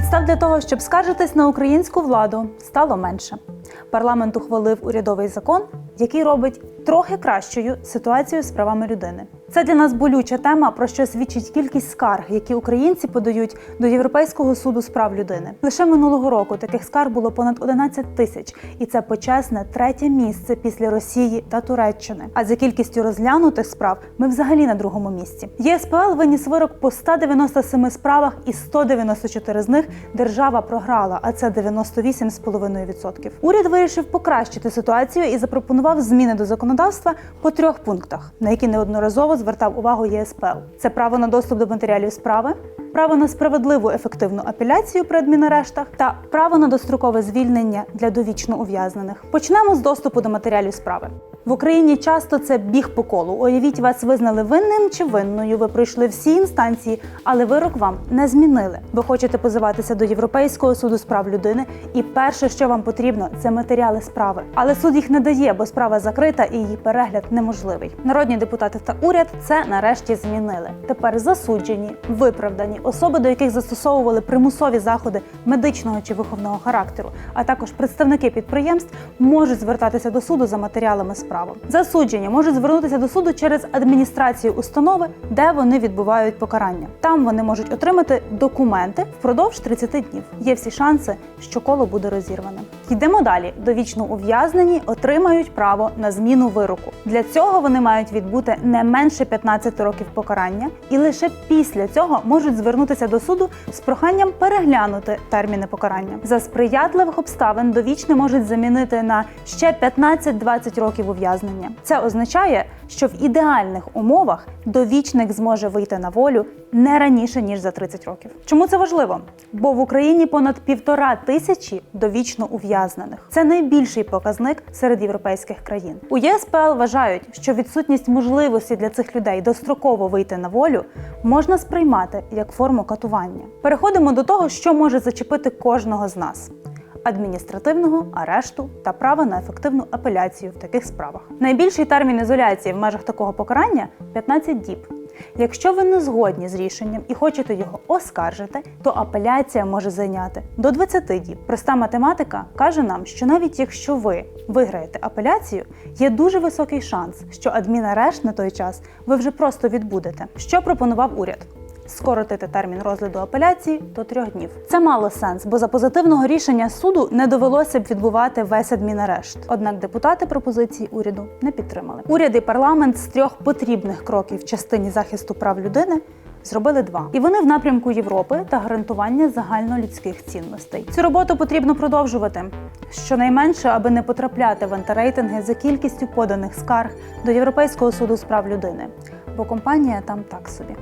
для того, щоб скаржитись на українську владу, стало менше. Парламент ухвалив урядовий закон, який робить трохи кращою ситуацію з правами людини. Це для нас болюча тема, про що свідчить кількість скарг, які українці подають до Європейського суду з прав людини. Лише минулого року таких скарг було понад 11 тисяч, і це почесне третє місце після Росії та Туреччини. А за кількістю розглянутих справ ми взагалі на другому місці. ЄСПЛ виніс вирок по 197 справах, і 194 з них держава програла, а це 98,5%. Уряд вирішив покращити ситуацію і запропонував зміни до законодавства по трьох пунктах, на які неодноразово звертав увагу ЄСПЛ. Це право на доступ до матеріалів справи, право на справедливу ефективну апеляцію при адмінарештах та право на дострокове звільнення для довічно ув'язнених. Почнемо з доступу до матеріалів справи. В Україні часто це біг по колу. Уявіть, вас визнали винним чи винною. Ви пройшли всі інстанції, але вирок вам не змінили. Ви хочете позиватися до Європейського суду з прав людини, і перше, що вам потрібно, це матеріали справи. Але суд їх не дає, бо справа закрита і її перегляд неможливий. Народні депутати та уряд це нарешті змінили. Тепер засуджені, виправдані особи, до яких застосовували примусові заходи медичного чи виховного характеру, а також представники підприємств можуть звертатися до суду за матеріалами справи. Засуджені можуть звернутися до суду через адміністрацію установи, де вони відбувають покарання. Там вони можуть отримати документи впродовж 30 днів. Є всі шанси, що коло буде розірване. Йдемо далі. Довічно ув'язнені отримають право на зміну вироку. Для цього вони мають відбути не менше 15 років покарання, і лише після цього можуть звернутися до суду з проханням переглянути терміни покарання. За сприятливих обставин довічне можуть замінити на ще 15-20 років ув'язнення. Це означає, що в ідеальних умовах довічник зможе вийти на волю не раніше ніж за 30 років. Чому це важливо? Бо в Україні понад півтора тисячі довічно ув'язнених. Це найбільший показник серед європейських країн. У ЄСПЛ вважають, що відсутність можливості для цих людей достроково вийти на волю можна сприймати як форму катування. Переходимо до того, що може зачепити кожного з нас адміністративного арешту та права на ефективну апеляцію в таких справах. Найбільший термін ізоляції в межах такого покарання 15 діб. Якщо ви не згодні з рішенням і хочете його оскаржити, то апеляція може зайняти до 20 діб. Проста математика каже нам, що навіть якщо ви виграєте апеляцію, є дуже високий шанс, що адмінарешт на той час ви вже просто відбудете. Що пропонував уряд? Скоротити термін розгляду апеляції до трьох днів. Це мало сенс, бо за позитивного рішення суду не довелося б відбувати весь адмінарешт. Однак депутати пропозиції уряду не підтримали. Уряд і парламент з трьох потрібних кроків в частині захисту прав людини. Зробили два, і вони в напрямку Європи та гарантування загальнолюдських цінностей. Цю роботу потрібно продовжувати щонайменше, аби не потрапляти в антирейтинги за кількістю поданих скарг до Європейського суду з прав людини, бо компанія там так собі.